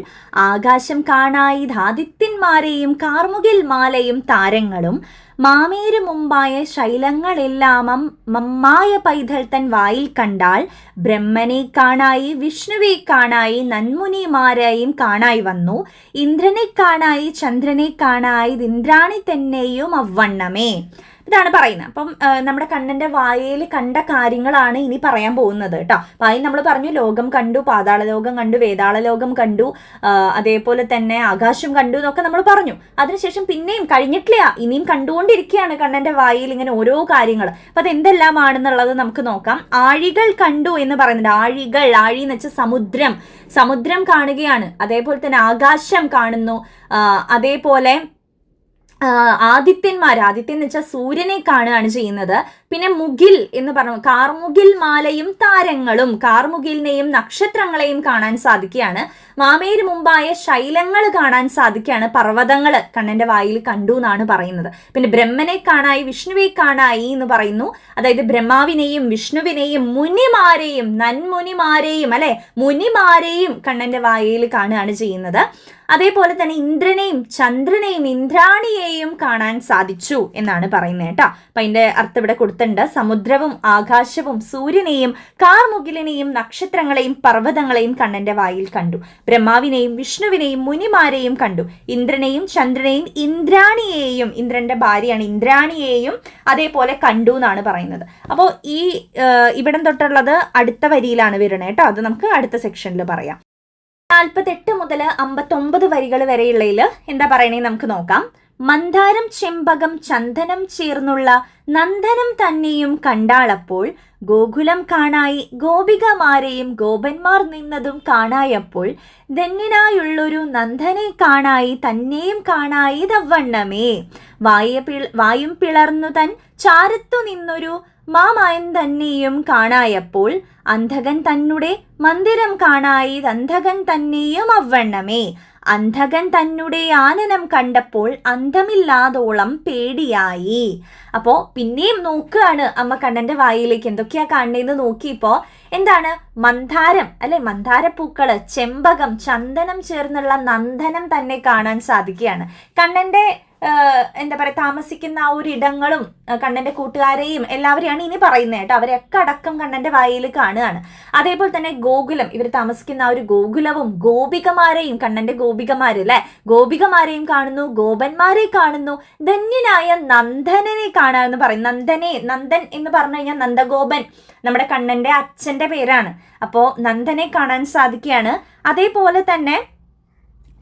ആകാശം കാണായി ധാദിത്യന്മാരെയും കാർമുകിൽ മാലയും താരങ്ങളും മാമേരു മുമ്പായ ശൈലങ്ങളെല്ലാം മമ്മായ പൈതൽ തൻ വായിൽ കണ്ടാൽ ബ്രഹ്മനെ കാണായി വിഷ്ണുവെ കാണായി നന്മുനിമാരെയും കാണായി വന്നു. ഇന്ദ്രനെ കാണായി ചന്ദ്രനെ കാണായി ഇന്ദ്രാണി തന്നെയും അവണ്ണമേ ഇതാണ് പറയുന്നത്. അപ്പം നമ്മുടെ കണ്ണന്റെ വായയിൽ കണ്ട കാര്യങ്ങളാണ് ഇനി പറയാൻ പോകുന്നത് കേട്ടോ. അപ്പൊ അതിന് നമ്മൾ പറഞ്ഞു ലോകം കണ്ടു പാതാള ലോകം കണ്ടു വേതാള ലോകം കണ്ടു അതേപോലെ തന്നെ ആകാശം കണ്ടു എന്നൊക്കെ നമ്മൾ പറഞ്ഞു. അതിനുശേഷം പിന്നെയും കഴിഞ്ഞിട്ടില്ല. ഇനിയും കണ്ടുകൊണ്ടിരിക്കുകയാണ് കണ്ണന്റെ വായിൽ ഇങ്ങനെ ഓരോ കാര്യങ്ങൾ അപ്പൊ അതെന്തെല്ലാമാണെന്നുള്ളത് നമുക്ക് നോക്കാം. ആഴികൾ കണ്ടു എന്ന് പറയുന്നുണ്ട്. ആഴികൾ ആഴി എന്ന് വെച്ചാൽ സമുദ്രം. സമുദ്രം കാണുകയാണ്. അതേപോലെ തന്നെ ആകാശം കാണുന്നു. അതേപോലെ ആദിത്യന്മാർ ആദിത്യൻ എന്ന് വെച്ചാൽ സൂര്യനെ കാണുകയാണ് ചെയ്യുന്നത്. പിന്നെ മുകിൽ എന്ന് പറഞ്ഞു കാർമുകിൽ മാലയും താരങ്ങളും കാർമുകിലിനെയും നക്ഷത്രങ്ങളെയും കാണാൻ സാധിക്കുകയാണ്. മാമേര് മുമ്പായ ശൈലങ്ങൾ കാണാൻ സാധിക്കുകയാണ് പർവതങ്ങൾ കണ്ണന്റെ വായിൽ കണ്ടു എന്നാണ് പറയുന്നത്. പിന്നെ ബ്രഹ്മനെ കാണായി വിഷ്ണുവെ കാണായി എന്ന് പറയുന്നു. അതായത് ബ്രഹ്മാവിനെയും വിഷ്ണുവിനെയും മുനിമാരെയും നന്മുനിമാരെയും അല്ലെ? മുനിമാരെയും കണ്ണന്റെ വായിൽ കാണുകയാണ് ചെയ്യുന്നത്. അതേപോലെ തന്നെ ഇന്ദ്രനെയും ചന്ദ്രനെയും ഇന്ദ്രാണിയെയും കാണാൻ സാധിച്ചു എന്നാണ് പറയുന്നത് കേട്ടോ. അപ്പൊ അതിന്റെ അർത്ഥം ഇവിടെ കൊടുത്തിട്ടുണ്ട്. സമുദ്രവും ആകാശവും സൂര്യനെയും കാർമുകിലിനെയും നക്ഷത്രങ്ങളെയും പർവതങ്ങളെയും കണ്ണന്റെ വായിൽ കണ്ടു. ബ്രഹ്മാവിനെയും വിഷ്ണുവിനെയും മുനിമാരെയും കണ്ടു. ഇന്ദ്രനെയും ചന്ദ്രനെയും ഇന്ദ്രാണിയെയും ഇന്ദ്രന്റെ ഭാര്യയാണ് ഇന്ദ്രാണിയെയും അതേപോലെ കണ്ടു എന്നാണ് പറയുന്നത്. അപ്പോൾ ഈ ഇവിടം തൊട്ടുള്ളത് അടുത്ത വരിയിലാണ് വരുന്നത് കേട്ടോ. അത് നമുക്ക് അടുത്ത സെക്ഷനിൽ പറയാം. നാൽപ്പത്തെട്ട് മുതൽ അമ്പത്തൊമ്പത് വരികൾ വരെയുള്ളതിൽ എന്താ പറയണേ നമുക്ക് നോക്കാം. മന്ദാരം ചെമ്പകം ചന്ദനം ചേർന്നുള്ള നന്ദനം തന്നെയും കണ്ടാളപ്പോൾ ഗോകുലം കാണായി ഗോപികമാരെയും ഗോപന്മാർ നിന്നതും കാണായപ്പോൾ ധന്യനായുള്ളൊരു നന്ദനെ കാണായി തന്നെയും കാണായി തവണ്ണമേ. വായ വായും പിളർന്നു തൻ ചാരത്തു നിന്നൊരു മാമായൻ തന്നെയും കാണായപ്പോൾ അന്ധകൻ തന്നെ മന്ദിരം കാണായി അന്ധകൻ തന്നെയും അവണ്ണമേ അന്ധകൻ തന്നെ ആനനം കണ്ടപ്പോൾ അന്ധമില്ലാതോളം പേടിയായി. അപ്പോ പിന്നെയും നോക്കുകയാണ് അമ്മ കണ്ണന്റെ വായിലേക്ക് എന്തൊക്കെയാ കാണുന്നതെന്ന് നോക്കിയപ്പോ എന്താണ്? മന്ദാരം അല്ലെ? മന്ദാരപ്പൂക്കൾ ചെമ്പകം ചന്ദനം ചേർന്നുള്ള നന്ദനം തന്നെ കാണാൻ സാധിക്കുകയാണ്. കണ്ണന്റെ എന്താ പറയുക താമസിക്കുന്ന ആ ഒരു ഇടങ്ങളും കണ്ണന്റെ കൂട്ടുകാരെയും എല്ലാവരെയാണ് ഇനി പറയുന്നത് കേട്ടോ. അവരൊക്കെ അടക്കം കണ്ണന്റെ വായിൽ കാണുകയാണ്. അതേപോലെ തന്നെ ഗോകുലം ഇവർ താമസിക്കുന്ന ആ ഒരു ഗോകുലവും ഗോപികമാരെയും കണ്ണന്റെ ഗോപികമാർ അല്ലെ? ഗോപികമാരെയും കാണുന്നു ഗോപന്മാരെ കാണുന്നു. ധന്യനായ നന്ദനെ കാണാമെന്ന് പറയും. നന്ദനെ നന്ദൻ എന്ന് പറഞ്ഞു കഴിഞ്ഞാൽ നന്ദഗോപൻ നമ്മുടെ കണ്ണന്റെ അച്ഛന്റെ പേരാണ്. അപ്പോ നന്ദനെ കാണാൻ സാധിക്കുകയാണ്. അതേപോലെ തന്നെ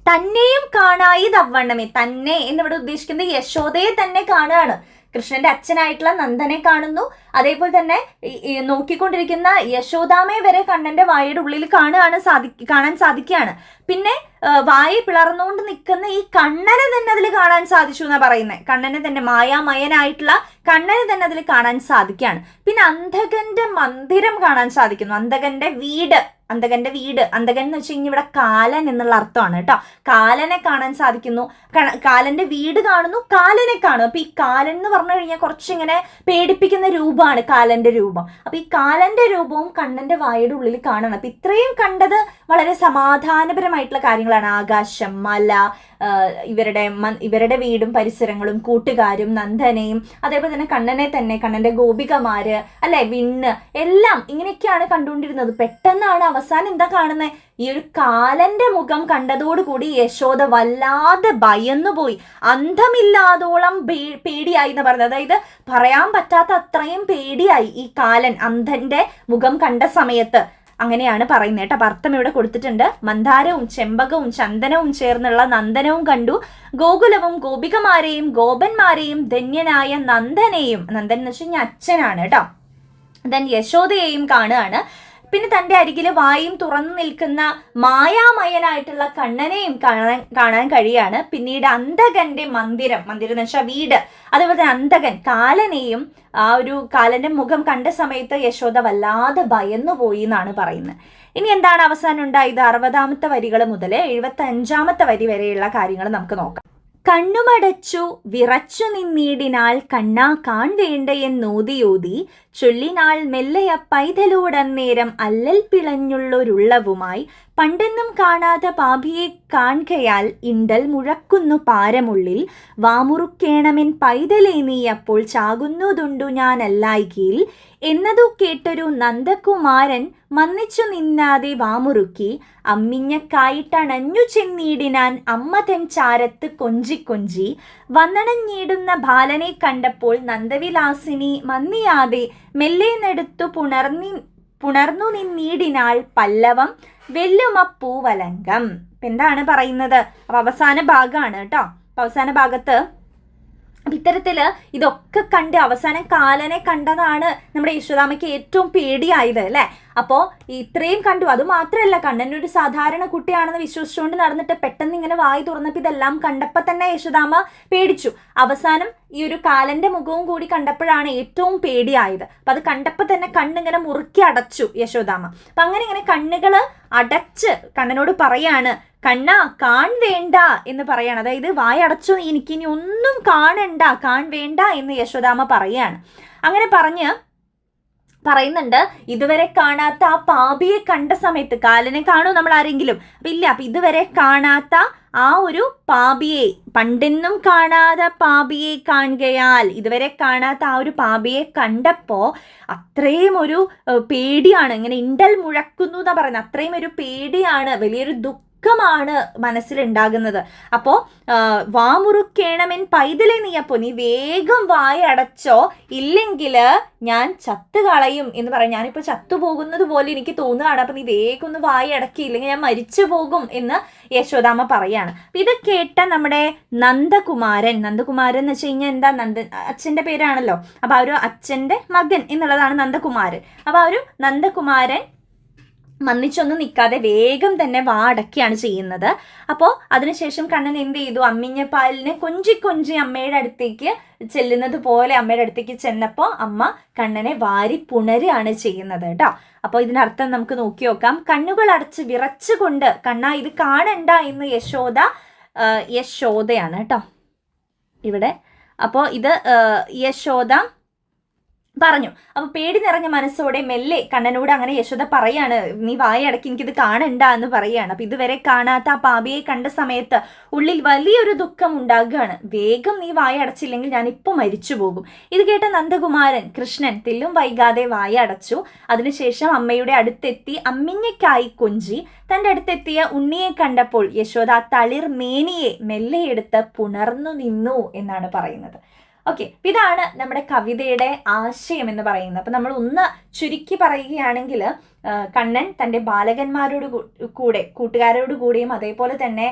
തന്നെയും കാണായി തവണ്ണമേ തന്നെ എന്നിവിടെ ഉദ്ദേശിക്കുന്നത് യശോദയെ തന്നെ കാണുകയാണ്. കൃഷ്ണന്റെ അച്ഛനായിട്ടുള്ള നന്ദനെ കാണുന്നു. അതേപോലെ തന്നെ നോക്കിക്കൊണ്ടിരിക്കുന്ന യശോദാമയെ വരെ കണ്ണന്റെ വായയുടെ ഉള്ളിൽ കാണുകയാണ് സാധി കാണാൻ സാധിക്കുകയാണ്. പിന്നെ വായ പിളർന്നുകൊണ്ട് നിൽക്കുന്ന ഈ കണ്ണനെ തന്നെ അതിൽ കാണാൻ സാധിച്ചു എന്നാ പറയുന്നത്. കണ്ണനെ തന്നെ മായാമയനായിട്ടുള്ള കണ്ണനെ തന്നെ അതിൽ കാണാൻ സാധിക്കുകയാണ്. പിന്നെ അന്ധകന്റെ മന്ദിരം കാണാൻ സാധിക്കുന്നു. അന്ധകന്റെ വീട്. അന്തകന്റെ വീട്. അന്തകൻ എന്ന് വെച്ച് ഇവിടെ കാലൻ എന്നുള്ള അർത്ഥമാണ് കേട്ടോ. കാലനെ കാണാൻ സാധിക്കുന്നു. കാലന്റെ വീട് കാണുന്നു കാലനെ കാണും അപ്പൊ ഈ കാലൻ എന്ന് പറഞ്ഞു കഴിഞ്ഞാൽ കുറച്ചിങ്ങനെ പേടിപ്പിക്കുന്ന രൂപമാണ് കാലന്റെ രൂപം. അപ്പൊ ഈ കാലന്റെ രൂപവും കണ്ണന്റെ വായയുടെ ഉള്ളിൽ കാണണം. അപ്പൊ ഇത്രയും കണ്ടത് വളരെ സമാധാനപരമായിട്ടുള്ള കാര്യങ്ങളാണ്. ആകാശം മല ഇവരുടെ ഇവരുടെ വീടും പരിസരങ്ങളും കൂട്ടുകാരും നന്ദനയും അതേപോലെ തന്നെ കണ്ണനെ തന്നെ കണ്ണന്റെ ഗോപികമാര് അല്ലെ? വിണ്ണ് എല്ലാം ഇങ്ങനെയൊക്കെയാണ് കണ്ടുകൊണ്ടിരുന്നത്. പെട്ടെന്നാണ് അവസാനം എന്താ കാണുന്നത് ഈ ഒരു കാലന്റെ മുഖം കണ്ടതോടുകൂടി യശോദ വല്ലാതെ ഭയന്നുപോയി. അന്ധമില്ലാതോളം പേടിയായി എന്ന് പറഞ്ഞത്. അതായത് പറയാൻ പറ്റാത്ത അത്രയും പേടിയായി ഈ കാലൻ അന്ധന്റെ മുഖം കണ്ട സമയത്ത്. അങ്ങനെയാണ് പറയുന്നത് കേട്ടോ. അർത്ഥം ഇവിടെ കൊടുത്തിട്ടുണ്ട്. മന്ദാരവും ചെമ്പകവും ചന്ദനവും ചേർന്നുള്ള നന്ദനവും കണ്ടു. ഗോകുലവും ഗോപികമാരെയും ഗോപന്മാരെയും ധന്യനായ നന്ദനെയും നന്ദൻ എന്ന് വെച്ച് അച്ഛനാണ് കേട്ടോ. ദൻ യശോദയെയും കാണുകയാണ്. പിന്നെ തന്റെ അരികിൽ വായും തുറന്നു നിൽക്കുന്ന മായാമയനായിട്ടുള്ള കണ്ണനെയും കാണാൻ കാണാൻ കഴിയാണ്. പിന്നീട് അന്തകന്റെ മന്ദിരം മന്ദിരം എന്ന് വെച്ചാൽ വീട്. അതേപോലെ തന്നെ അന്തകൻ കാലനെയും ആ ഒരു കാലന്റെ മുഖം കണ്ട സമയത്ത് യശോദ വല്ലാതെ ഭയന്നു പോയി എന്നാണ് പറയുന്നത്. ഇനി എന്താണ് അവസാനം ഉണ്ടായത്? അറുപതാമത്തെ വരികൾ മുതൽ എഴുപത്തി അഞ്ചാമത്തെ വരി വരെയുള്ള കാര്യങ്ങൾ നമുക്ക് നോക്കാം. കണ്ണുമടച്ചു വിറച്ചു നിന്നീടിനാൽ കണ്ണാ കാൺ വേണ്ടയെന്നോതിയോതി ചൊല്ലിനാൾ മെല്ലയ പൈതലോടന്നേരം അല്ലൽ പിളഞ്ഞുള്ളൊരുള്ളവുമായി പണ്ടെന്നും കാണാതെ പാപിയെ കാൺകയാൽ ഇണ്ടൽ മുഴക്കുന്നു പാരമുള്ളിൽ. വാമുറുക്കേണമെൻ പൈതലേ നീ അപ്പോൾ ചാകുന്നതുണ്ടു ഞാനല്ലായികയിൽ എന്നതു കേട്ടൊരു നന്ദകുമാരൻ മന്നിച്ചു നിന്നാതെ വാമുറുക്കി. അമ്മിഞ്ഞക്കായിട്ടണഞ്ഞു ചെന്നീടിനാൻ അമ്മ തൻ ചാരത്ത് കൊഞ്ചി കൊഞ്ചി. വന്നണഞ്ഞിടുന്ന ബാലനെ കണ്ടപ്പോൾ നന്ദവിലാസിനി മന്നിയാതെ മെല്ലെ നെടുത്തു പുണർന്നി പുണർന്നു നിന്നീടിനാൾ പല്ലവം വെല്ലുമപ്പൂവലങ്കം. എന്താണ് പറയുന്നത്? അപ്പൊ അവസാന ഭാഗമാണ് കേട്ടോ. അവസാന ഭാഗത്ത് അപ്പൊ ഇത്തരത്തിൽ ഇതൊക്കെ കണ്ട് അവസാനം കാലനെ കണ്ടതാണ് നമ്മുടെ യശോദാമയ്ക്ക് ഏറ്റവും പേടിയായത് അല്ലേ? അപ്പോ ഇത്രയും കണ്ടു. അത് മാത്രമല്ല കണ്ണൻ ഒരു സാധാരണ കുട്ടിയാണെന്ന് വിശ്വസിച്ചുകൊണ്ട് നടന്നിട്ട് പെട്ടെന്ന് ഇങ്ങനെ വായി തുറന്നപ്പോൾ ഇതെല്ലാം കണ്ടപ്പോൾ തന്നെ യശോദാമ പേടിച്ചു. അവസാനം ഈ ഒരു കാലന്റെ മുഖവും കൂടി കണ്ടപ്പോഴാണ് ഏറ്റവും പേടിയായത്. അപ്പൊ അത് കണ്ടപ്പോൾ തന്നെ കണ്ണിങ്ങനെ മുറുക്കി അടച്ചു യശോദാമ അപ്പൊ അങ്ങനെ ഇങ്ങനെ കണ്ണുകൾ അടച്ച് കണ്ണനോട് പറയാണ് കണ്ണ കാൺ വേണ്ട എന്ന് പറയാണ്. അതായത് വായടച്ചു എനിക്കിനി ഒന്നും കാണണ്ട കാൺ വേണ്ട എന്ന് യശോദാമ പറയാണ്. അങ്ങനെ പറഞ്ഞ് പറയുന്നുണ്ട് ഇതുവരെ കാണാത്ത ആ പാപിയെ കണ്ട സമയത്ത് കാലനെ കാണൂ നമ്മൾ ആരെങ്കിലും? അപ്പൊ ഇല്ല അപ്പൊ ഇതുവരെ കാണാത്ത ആ ഒരു പാപിയെ പണ്ടെന്നും കാണാതെ പാപിയെ കാണുകയാൽ ഇതുവരെ കാണാത്ത ആ ഒരു പാപിയെ കണ്ടപ്പോൾ അത്രയും ഒരു പേടിയാണ്. ഇങ്ങനെ ഇണ്ടൽ മുഴക്കുന്നു എന്ന് പറയുന്നത്. അത്രയും ഒരു പേടിയാണ് വലിയൊരു ദുഃഖമാണ് മനസ്സിലുണ്ടാകുന്നത്. അപ്പോ വാമുറുക്കേണമെൻ പൈതലെ നീ നീ വേഗം വായ അടച്ചോ ഇല്ലെങ്കിൽ ഞാൻ ചത്തു കളയും എന്ന് പറയും. ഞാനിപ്പോ ചത്തുപോകുന്നത് പോലെ എനിക്ക് തോന്നുകയാണ്. അപ്പൊ നീ വേഗം ഒന്ന് വായ അടക്കി ഇല്ലെങ്കിൽ ഞാൻ മരിച്ചു പോകും എന്ന് യശോദാമ പറയാണ്. അപ്പൊ ഇത് കേട്ട നമ്മുടെ നന്ദകുമാരൻ നന്ദകുമാരൻ എന്ന് വെച്ച് കഴിഞ്ഞാൽ എന്താ? നന്ദ അച്ഛന്റെ പേരാണല്ലോ. അപ്പോൾ ആ ഒരു അച്ഛന്റെ മകൻ എന്നുള്ളതാണ് നന്ദകുമാരൻ. അപ്പോൾ ആ ഒരു നന്ദകുമാരൻ മന്നിച്ചൊന്നും നിൽക്കാതെ വേഗം തന്നെ വാ അടക്കുകയാണ് ചെയ്യുന്നത്. അപ്പോൾ അതിനുശേഷം കണ്ണൻ എന്ത് ചെയ്തു? അമ്മിഞ്ഞപ്പാലിനെ കൊഞ്ചി കൊഞ്ചി അമ്മയുടെ അടുത്തേക്ക് ചെല്ലുന്നത് പോലെ അമ്മയുടെ അടുത്തേക്ക് ചെന്നപ്പോൾ അമ്മ കണ്ണനെ വാരി പുണരുകയാണ് ചെയ്യുന്നത് കേട്ടോ. അപ്പോൾ ഇതിനർത്ഥം നമുക്ക് നോക്കി നോക്കാം. കണ്ണുകൾ അടച്ച് വിറച്ചുകൊണ്ട് കണ്ണ ഇത് കാണണ്ട എന്ന് യശോദ യശോദയാണ് കേട്ടോ. ഇവിടെ. അപ്പോൾ ഇത് യശോദ പറഞ്ഞു. അപ്പൊ പേടി നിറഞ്ഞ മനസ്സോടെ മെല്ലെ കണ്ണനോട് അങ്ങനെ യശോദ പറയാണ് നീ വായ അടക്കി എനിക്കിത് കാണണ്ട എന്ന് പറയാണ്. അപ്പൊ ഇതുവരെ കാണാത്ത ആ പാപിയെ കണ്ട സമയത്ത് ഉള്ളിൽ വലിയൊരു ദുഃഖം ഉണ്ടാകുകയാണ്. വേഗം നീ വായ അടച്ചില്ലെങ്കിൽ ഞാൻ ഇപ്പൊ മരിച്ചു പോകും. ഇത് കേട്ട നന്ദകുമാരൻ കൃഷ്ണൻ തില്ലും വൈകാതെ വായ അടച്ചു. അതിനുശേഷം അമ്മയുടെ അടുത്തെത്തി അമ്മിഞ്ഞയ്ക്കായി കൊഞ്ചി. തന്റെ അടുത്തെത്തിയ ഉണ്ണിയെ കണ്ടപ്പോൾ യശോദ തളിർ മേനിയെ മെല്ലെ എടുത്ത് പുണർന്നു നിന്നു എന്നാണ് പറയുന്നത്. ഓക്കെ ഇതാണ് നമ്മുടെ കവിതയുടെ ആശയം എന്ന് പറയുന്നത്. അപ്പൊ നമ്മൾ ഒന്ന് ചുരുക്കി പറയുകയാണെങ്കിൽ കണ്ണൻ തന്റെ ബാലകന്മാരോട് കൂടെ കൂട്ടുകാരോട് കൂടെയും അതേപോലെ തന്നെ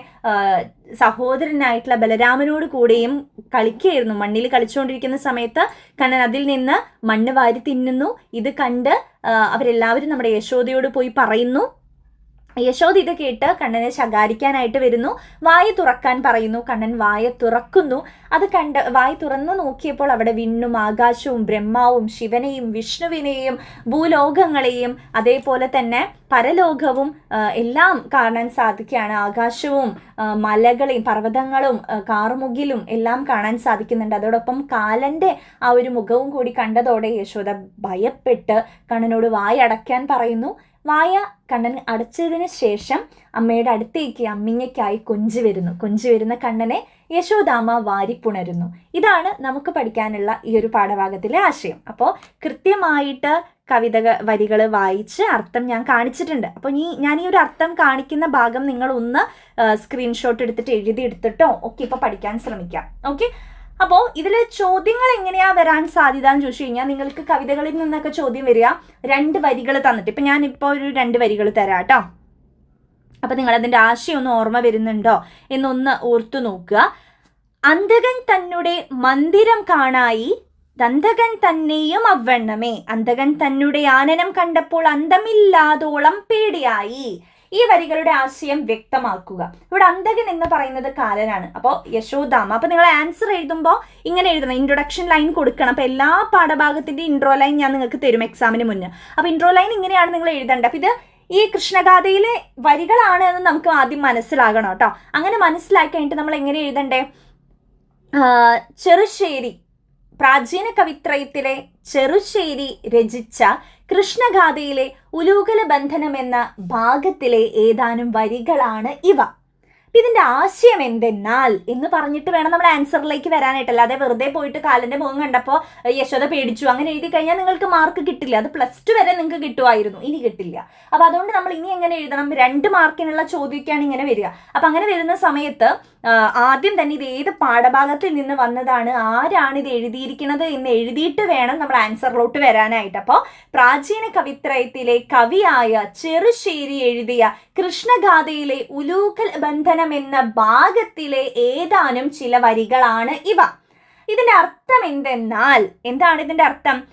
സഹോദരനായിട്ടുള്ള ബലരാമനോട് കൂടെയും കളിക്കുകയായിരുന്നു. മണ്ണിൽ കളിച്ചുകൊണ്ടിരിക്കുന്ന സമയത്ത് കണ്ണൻ അതിൽ നിന്ന് മണ്ണ് വാരി തിന്നുന്നു. ഇത് കണ്ട് അവരെല്ലാവരും നമ്മുടെ യശോദയോട് പോയി പറയുന്നു. യശോദ ഇത് കേട്ട് കണ്ണനെ ശകാരിക്കാനായിട്ട് വരുന്നു. വായ തുറക്കാൻ പറയുന്നു. കണ്ണൻ വായ തുറക്കുന്നു. അത് കണ്ട് വായ തുറന്നു നോക്കിയപ്പോൾ അവിടെ വിണ്ണും ആകാശവും ബ്രഹ്മാവും ശിവനെയും വിഷ്ണുവിനെയും ഭൂലോകങ്ങളെയും അതേപോലെ തന്നെ പരലോകവും എല്ലാം കാണാൻ സാധിക്കുകയാണ്. ആകാശവും മലകളെയും പർവതങ്ങളും കാർമുകിലും എല്ലാം കാണാൻ സാധിക്കുന്നുണ്ട്. അതോടൊപ്പം കാലന്റെ ആ ഒരു മുഖവും കൂടി കണ്ടതോടെ യശോദ ഭയപ്പെട്ട് കണ്ണനോട് വായ അടയ്ക്കാൻ പറയുന്നു. വായ കണ്ണൻ അടച്ചതിന് ശേഷം അമ്മയുടെ അടുത്തേക്ക് അമ്മിഞ്ഞയ്ക്കായി കൊഞ്ചി വരുന്നു. കൊഞ്ചി വരുന്ന കണ്ണനെ യശോദാമ വാരിപ്പുണരുന്നു. ഇതാണ് നമുക്ക് പഠിക്കാനുള്ള ഈ ഒരു പാഠഭാഗത്തിലെ ആശയം. അപ്പോൾ കൃത്യമായിട്ട് കവിത വരികൾ വായിച്ച് അർത്ഥം ഞാൻ കാണിച്ചിട്ടുണ്ട്. അപ്പോൾ ഈ ഞാൻ ഈ ഒരു അർത്ഥം കാണിക്കുന്ന ഭാഗം നിങ്ങൾ ഒന്ന് സ്ക്രീൻഷോട്ട് എടുത്തിട്ട് എഴുതി എടുത്തിട്ടോ ഒക്കെ ഇപ്പോൾ പഠിക്കാൻ ശ്രമിക്കാം. ഓക്കെ അപ്പോൾ ഇതിൽ ചോദ്യങ്ങൾ എങ്ങനെയാ വരാൻ സാധ്യത എന്ന് ചോദിച്ചു കഴിഞ്ഞാൽ നിങ്ങൾക്ക് കവിതകളിൽ നിന്നൊക്കെ ചോദ്യം വരിക. രണ്ട് വരികൾ തന്നിട്ട്. ഇപ്പം ഞാൻ ഇപ്പോ ഒരു രണ്ട് വരികൾ തരാം കേട്ടോ. അപ്പം നിങ്ങൾ അതിന്റെ ആശയം ഒന്ന് ഓർമ്മ വരുന്നുണ്ടോ എന്നൊന്ന് ഓർത്തു നോക്കുക. അന്തകൻ തന്നുടെ മന്ദിരം കാണായി. ദന്തകൻ തന്നെയും അവണ്ണമേ അന്തകൻ തന്നെ ആനനം കണ്ടപ്പോൾ അന്തമില്ലാതോളം പേടിയായി. ഈ വരികളുടെ ആശയം വ്യക്തമാക്കുക. ഇവിടെ അന്തകൻ എന്ന് പറയുന്നത് കാലനാണ്. അപ്പോൾ യശോദാമ അപ്പോൾ നിങ്ങൾ ആൻസർ എഴുതുമ്പോൾ ഇങ്ങനെ എഴുതണം. ഇൻട്രൊഡക്ഷൻ ലൈൻ കൊടുക്കണം. അപ്പോൾ എല്ലാ പാഠഭാഗത്തിന്റെ ഇൻട്രോ ലൈൻ ഞാൻ നിങ്ങൾക്ക് തരും എക്സാമിന് മുന്നേ. അപ്പോൾ ഇൻട്രോ ലൈൻ ഇങ്ങനെയാണ് നിങ്ങൾ എഴുതേണ്ടത്. അപ്പോൾ ഇത് ഈ കൃഷ്ണഗാഥയിലെ വരികളാണ് എന്ന് നമുക്ക് ആദ്യം മനസ്സിലാകണം കേട്ടോ. അങ്ങനെ മനസ്സിലാക്കി കഴിഞ്ഞിട്ട് നമ്മൾ എങ്ങനെ എഴുതണ്ടേ? ചെറുശ്ശേരി. പ്രാചീന കവിത്രയത്തിലെ ചെറുശ്ശേരി രചിച്ച കൃഷ്ണഗാഥയിലെ ഉലൂകല ബന്ധനം എന്ന ഭാഗത്തിലെ ഏതാനും വരികളാണ് ഇവ. ഇതിന്റെ ആശയം എന്തെന്നാൽ എന്ന് പറഞ്ഞിട്ട് വേണം നമ്മൾ ആൻസറിലേക്ക് വരാനായിട്ട് അല്ലാതെ വെറുതെ പോയിട്ട് കാലന്റെ മുഖം കണ്ടപ്പോൾ യശോദ പേടിച്ചു. അങ്ങനെ എഴുതി കഴിഞ്ഞാൽ നിങ്ങൾക്ക് മാർക്ക് കിട്ടില്ല. അത് പ്ലസ് ടു വരെ നിങ്ങൾക്ക് കിട്ടുമായിരുന്നു. ഇനി കിട്ടില്ല. അപ്പൊ അതുകൊണ്ട് നമ്മൾ ഇനി എങ്ങനെ എഴുതണം? രണ്ട് മാർക്കിനുള്ള ചോദ്യമൊക്കെയാണ് ഇങ്ങനെ വരിക. അപ്പൊ അങ്ങനെ വരുന്ന സമയത്ത് ആദ്യം തന്നെ ഇത് ഏത് പാഠഭാഗത്തിൽ നിന്ന് വന്നതാണ്? ആരാണ് ഇത് എഴുതിയിരിക്കുന്നത് എന്ന് എഴുതിയിട്ട് വേണം നമ്മൾ ആൻസറിലോട്ട് വരാനായിട്ട്. അപ്പോൾ പ്രാചീന കവിത്രയത്തിലെ കവിയായ ചെറുശ്ശേരി എഴുതിയ കൃഷ്ണഗാഥയിലെ ഉലൂകൽ ബന്ധനം എന്ന ഭാഗത്തിലെ ഏതാനും ചില വരികളാണ് ഇവ. ഇതിന്റെ അർത്ഥം എന്തെന്നാൽ എന്താണ് ഇതിന്റെ അർത്ഥം?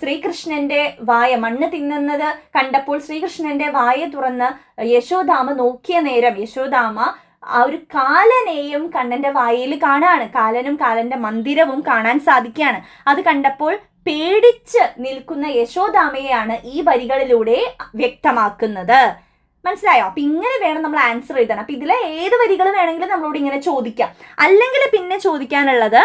ശ്രീകൃഷ്ണന്റെ വായ മണ്ണ് തിന്നുന്നത് കണ്ടപ്പോൾ ശ്രീകൃഷ്ണന്റെ വായ തുറന്ന് യശോദാമ നോക്കിയ നേരം യശോദാമ ആ ഒരു കാലനെയും കണ്ണന്റെ വായിൽ കാണാണ്. കാലനും കാലന്റെ മന്ദിരവും കാണാൻ സാധിക്കുകയാണ്. അത് കണ്ടപ്പോൾ പേടിച്ച് നിൽക്കുന്ന യശോദാമയെയാണ് ഈ വരികളിലൂടെ വ്യക്തമാക്കുന്നത്. മനസ്സിലായോ? അപ്പൊ ഇങ്ങനെ വേണം നമ്മൾ ആൻസർ എഴുതാൻ. അപ്പൊ ഇതിലെ ഏത് വരികൾ വേണമെങ്കിലും നമ്മളോട് ഇങ്ങനെ ചോദിക്കാം. അല്ലെങ്കിൽ പിന്നെ ചോദിക്കാനുള്ളത്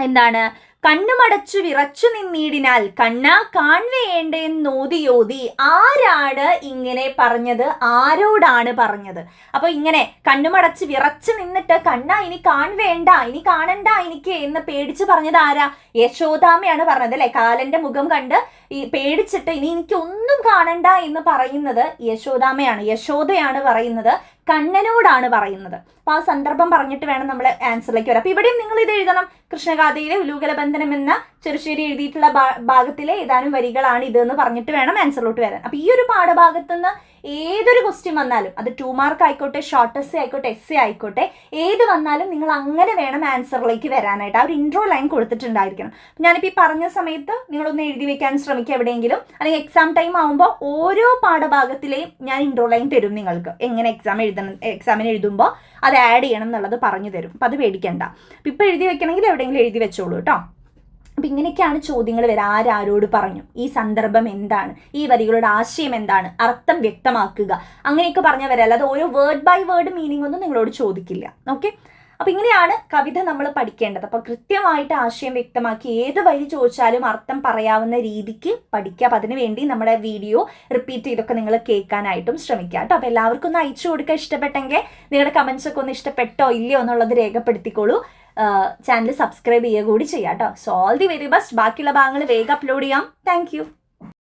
എന്താണ്? കണ്ണുമടച്ചു വിറച്ചു നിന്നീടിനാൽ കണ്ണാ കാണുവേണ്ടെന്നോതിയോതി ആരാണ് ഇങ്ങനെ പറഞ്ഞത്? ആരോടാണ് പറഞ്ഞത്? അപ്പൊ ഇങ്ങനെ കണ്ണുമടച്ച് വിറച്ചു നിന്നിട്ട് കണ്ണാ ഇനി കാണുവേണ്ട ഇനി കാണണ്ട എനിക്ക് എന്ന് പേടിച്ച് പറഞ്ഞത് ആരാ? യശോദാമയാണ് പറഞ്ഞത് അല്ലെ? കാലന്റെ മുഖം കണ്ട് ഈ പേടിച്ചിട്ട് ഇനി എനിക്ക് ഒന്നും കാണണ്ട എന്ന് പറയുന്നത് യശോദാമയാണ് യശോദയാണ് പറയുന്നത് കണ്ണനോടാണ് പറയുന്നത്. അപ്പൊ ആ സന്ദർഭം പറഞ്ഞിട്ട് വേണം നമ്മൾ ആൻസറിലേക്ക് വരാം. അപ്പൊ ഇവിടെയും നിങ്ങൾ ഇത് എഴുതണം. കൃഷ്ണഗാഥയിലെ ഉലൂകലബന്ധനം എന്ന ചെറുശ്ശേരി എഴുതിയിട്ടുള്ള ഭാഗത്തിലെ ഏതാനും വരികളാണ് ഇത് എന്ന് പറഞ്ഞിട്ട് വേണം ആൻസറിലോട്ട് വരാൻ. അപ്പൊ ഈ ഒരു പാഠഭാഗത്ത് നിന്ന് ഏതൊരു ക്വസ്റ്റ്യൻ വന്നാലും അത് ടു മാർക്ക് ആയിക്കോട്ടെ ഷോർട്ട് എസ് ആയിക്കോട്ടെ എസ് ആയിക്കോട്ടെ ഏത് വന്നാലും നിങ്ങൾ അങ്ങനെ വേണം ആൻസറിലേക്ക് വരാനായിട്ട്. ആ ഒരു ഇൻട്രോ ലൈൻ കൊടുത്തിട്ടുണ്ടായിരിക്കണം. ഞാനിപ്പോൾ ഈ പറഞ്ഞ സമയത്ത് നിങ്ങളൊന്ന് എഴുതി വെക്കാൻ ശ്രമിക്കുക എവിടെയെങ്കിലും. അല്ലെങ്കിൽ എക്സാം ടൈം ആകുമ്പോൾ ഓരോ പാഠഭാഗത്തിലെയും ഞാൻ ഇൻട്രോ ലൈൻ തരും നിങ്ങൾക്ക്. എങ്ങനെ എക്സാം എഴുതണം എക്സാമിന് എഴുതുമ്പോൾ അത് ആഡ് ചെയ്യണം എന്നുള്ളത് പറഞ്ഞു തരും. അപ്പം അത് പേടിക്കണ്ട. അപ്പം ഇപ്പോൾ എഴുതി വെക്കണമെങ്കിൽ എവിടെയെങ്കിലും എഴുതി വെച്ചോളൂ കേട്ടോ. അപ്പം ഇങ്ങനെയൊക്കെയാണ് ചോദ്യങ്ങൾ വരിക ആരാരോട് പറഞ്ഞു? ഈ സന്ദർഭം എന്താണ്? ഈ വരികളുടെ ആശയം എന്താണ്? അർത്ഥം വ്യക്തമാക്കുക. അങ്ങനെയൊക്കെ പറഞ്ഞവരല്ലാതെ വരാം ഓരോ വേർഡ് ബൈ വേർഡ് മീനിങ് ഒന്നും നിങ്ങളോട് ചോദിക്കില്ല. ഓക്കെ അപ്പം ഇങ്ങനെയാണ് കവിത നമ്മൾ പഠിക്കേണ്ടത്. അപ്പം കൃത്യമായിട്ട് ആശയം വ്യക്തമാക്കി ഏത് വഴി ചോദിച്ചാലും അർത്ഥം പറയാവുന്ന രീതിക്ക് പഠിക്കുക. അപ്പം അതിന് വേണ്ടി നമ്മുടെ വീഡിയോ റിപ്പീറ്റ് ചെയ്തൊക്കെ നിങ്ങൾ കേൾക്കാനായിട്ടും ശ്രമിക്കുക കേട്ടോ. അപ്പോൾ എല്ലാവർക്കും ഒന്ന് അയച്ചു കൊടുക്കുക ഇഷ്ടപ്പെട്ടെങ്കിൽ നിങ്ങളുടെ കമന്റ്സ് ഒക്കെ ഒന്ന് ഇഷ്ടപ്പെട്ടോ ഇല്ലയോ എന്നുള്ളത് രേഖപ്പെടുത്തിക്കോളൂ. ചാനൽ സബ്സ്ക്രൈബ് ചെയ്യുക കൂടി ചെയ്യാം കേട്ടോ. So all the very best ബാക്കിയുള്ള ഭാഗങ്ങൾ വേഗം അപ്ലോഡ് ചെയ്യാം. താങ്ക്